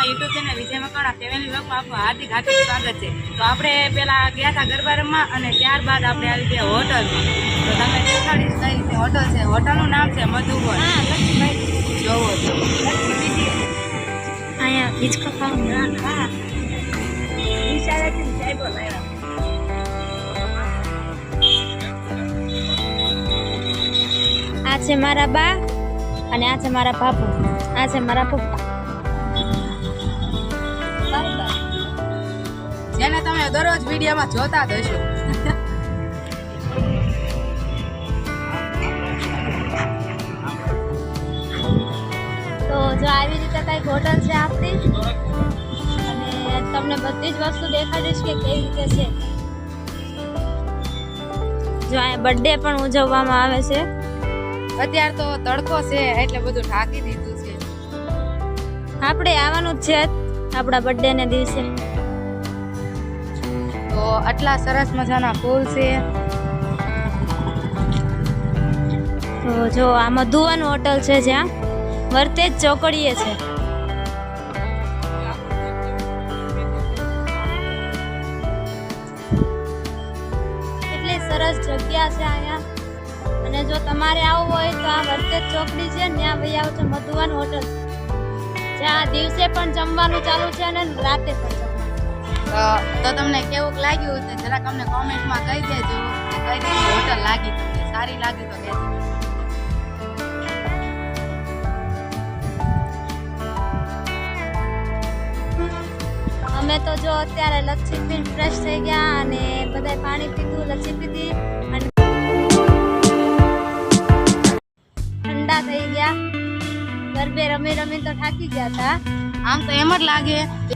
અમારા YouTube channel Vijay Makwana family વ્લોગમાં આપનું હાર્દિક હાર્દિક સ્વાગત છે. તો આપણે પહેલાં ગયા હતા ગરબા રમવા અને ત્યારબાદ આપણે આવી ગયા હોટલમાં. તો તમે દેખાડીશ કઈ રીતે હોટલ છે. હોટલનું નામ છે મધુવન. જોવો છો અહીંયા હિચકો હા. આ છે મારા બા અને આ છે મારા બાપુ. આ છે મારા પપ્પા. તમે દરરોજ વિડીયોમાં જોતા જ હશો તો જો આવી રીતે કંઈક હોટલ છે આપણી અને તમને બધી જ વસ્તુ દેખાડીશ કે કેવી રીતે છે. જો અહીંયા બર્થડે પણ ઉજવવામાં આવે છે. અત્યારે તો તડકો છે એટલે બધું ઢાંકી દીધું છે. આપણે આવવાનું જ છે આપણા બર્થડે ને દિવસે. આટલા સરસ મજાના ફૂલ છે. તો જો આ મધુવન હોટલ છે જ્યાં. વર્તેજ ચોકડીએ છે. એટલી સરસ જગ્યા છે અહીંયા. અને જો તમારે આવવું હોય તો આ વર્તેજ ચોકડી છે ત્યાં ભાઈ આવજો મધુવન હોટલ. જ્યાં દિવસે પણ જમવાનું ચાલુ છે અને રાતે પણ તો તો તમને કેવું લાગ્યું તે જરાક અમને કોમેન્ટમાં કહી દેજો. કે કઈ રીતની હોટલ લાગી તમને સારી લાગી તો કહેજો અમે તો જો અત્યારે લચ્છી પીને ફ્રેશ થઈ ગયા અને બધાય પાણી પીધું લચ્છી પીધી અને ઠંડા થઈ ગયા. ગરબે રમી રમી તો થાકી ગયા હતા. આમ તો એમ જ લાગે. કે